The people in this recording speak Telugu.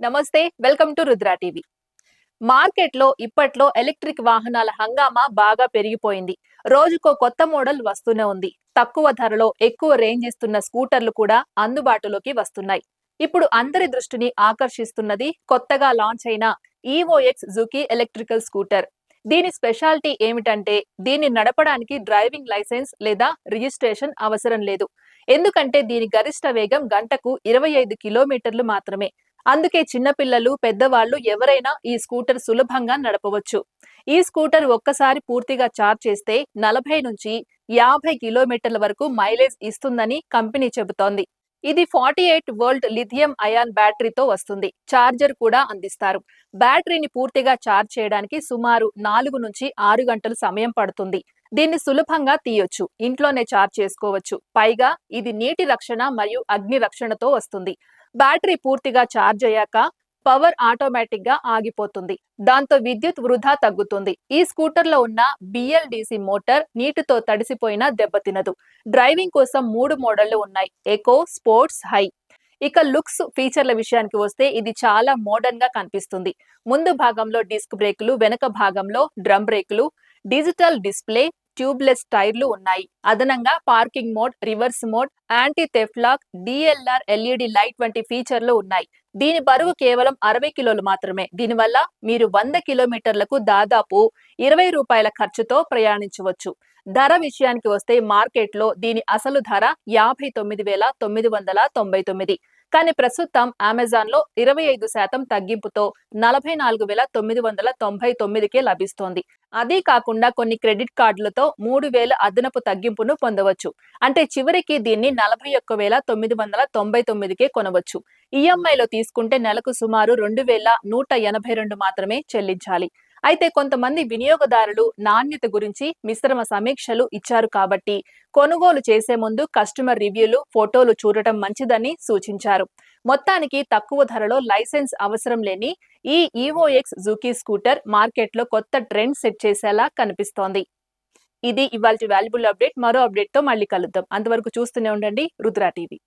నమస్తే వెల్కమ్ టు రుద్రా టీవీ. మార్కెట్లో ఇప్పట్లో ఎలక్ట్రిక్ వాహనాల హంగామా బాగా పెరిగిపోయింది. రోజుకో కొత్త మోడల్ వస్తూనే ఉంది. తక్కువ ధరలో ఎక్కువ రేంజ్ ఇస్తున్న స్కూటర్లు కూడా అందుబాటులోకి వస్తున్నాయి. ఇప్పుడు అందరి దృష్టిని ఆకర్షిస్తున్నది కొత్తగా లాంచ్ అయిన ఈవోఎక్స్ జుకీ ఎలక్ట్రికల్ స్కూటర్. దీని స్పెషాలిటీ ఏమిటంటే దీన్ని నడపడానికి డ్రైవింగ్ లైసెన్స్ లేదా రిజిస్ట్రేషన్ అవసరం లేదు. ఎందుకంటే దీని గరిష్ట వేగం గంటకు ఇరవై ఐదు కిలోమీటర్లు మాత్రమే. అందుకే చిన్నపిల్లలు పెద్దవాళ్ళు ఎవరైనా ఈ స్కూటర్ సులభంగా నడపవచ్చు. ఈ స్కూటర్ ఒక్కసారి పూర్తిగా చార్జ్ చేస్తే నలభై నుంచి యాభై కిలోమీటర్ల వరకు మైలేజ్ ఇస్తుందని కంపెనీ చెబుతోంది. ఇది forty eight volt lithium ion బ్యాటరీతో వస్తుంది. చార్జర్ కూడా అందిస్తారు. బ్యాటరీని పూర్తిగా చార్జ్ చేయడానికి సుమారు నాలుగు నుంచి ఆరు గంటలు సమయం పడుతుంది. దీన్ని సులభంగా తీయొచ్చు. ఇంట్లోనే చార్జ్ చేసుకోవచ్చు. పైగా ఇది నీటి రక్షణ మరియు అగ్ని రక్షణతో వస్తుంది. బ్యాటరీ పూర్తిగా ఛార్జ్ అయ్యాక పవర్ ఆటోమేటిక్గా ఆగిపోతుంది. దాంతో విద్యుత్ వృధా తగ్గుతుంది. ఈ స్కూటర్లో ఉన్న బిఎల్డిసి మోటార్ నీటితో తడిసిపోయినా దెబ్బతినదు. డ్రైవింగ్ కోసం మూడు మోడళ్ళు ఉన్నాయి. ఎకో స్పోర్ట్స్ హై ఇక లుక్స్ ఫీచర్ల విషయానికి వస్తే ఇది చాలా మోడర్న్గా కనిపిస్తుంది. ముందు భాగంలో డిస్క్ బ్రేకులు వెనక భాగంలో డ్రమ్ బ్రేకులు డిజిటల్ డిస్ప్లే ట్యూబ్లెస్ టైర్లు ఉన్నాయి. అదనంగా parking mode reverse mode anti theft lock DRL LED light వంటి ఫీచర్లు ఉన్నాయి. దీని బరువు కేవలం అరవై కిలోలు మాత్రమే. దీనివల్ల మీరు వంద కిలోమీటర్లకు దాదాపు ఇరవై రూపాయల ఖర్చుతో ప్రయాణించవచ్చు. ధర విషయానికి వస్తే మార్కెట్లో దీని అసలు ధర యాభై తొమ్మిది వేల తొమ్మిది వందల తొంభై తొమ్మిది. కానీ ప్రస్తుతం అమెజాన్లో ఇరవై ఐదు శాతం తగ్గింపుతో నలభై నాలుగు వేల తొమ్మిది వందల తొంభై తొమ్మిదికే లభిస్తోంది. అదే కాకుండా కొన్ని క్రెడిట్ కార్డులతో మూడు వేల అదనపు తగ్గింపును పొందవచ్చు. అంటే చివరికి దీన్ని నలభై ఒక్క వేల తొమ్మిది వందల తొంభై తొమ్మిదికే కొనవచ్చు. ఈఎంఐలో తీసుకుంటే నెలకు సుమారు రెండు వేల నూట ఎనభై రెండు మాత్రమే చెల్లించాలి. అయితే కొంతమంది వినియోగదారులు నాణ్యత గురించి మిశ్రమ సమీక్షలు ఇచ్చారు కాబట్టి కొనుగోలు చేసే ముందు కస్టమర్ రివ్యూలు ఫోటోలు చూడటం మంచిదని సూచించారు. మొత్తానికి తక్కువ ధరలో లైసెన్స్ అవసరం లేని ఈ ఈవోఎక్స్ జూకీ స్కూటర్ మార్కెట్లో కొత్త ట్రెండ్ సెట్ చేసేలా కనిపిస్తోంది. ఇది ఇవాళ వాల్యుబుల్ అప్డేట్. మరో అప్డేట్తో మళ్ళీ కలుద్దాం. అంతవరకు చూస్తూనే ఉండండి. రుద్రా టీవీ.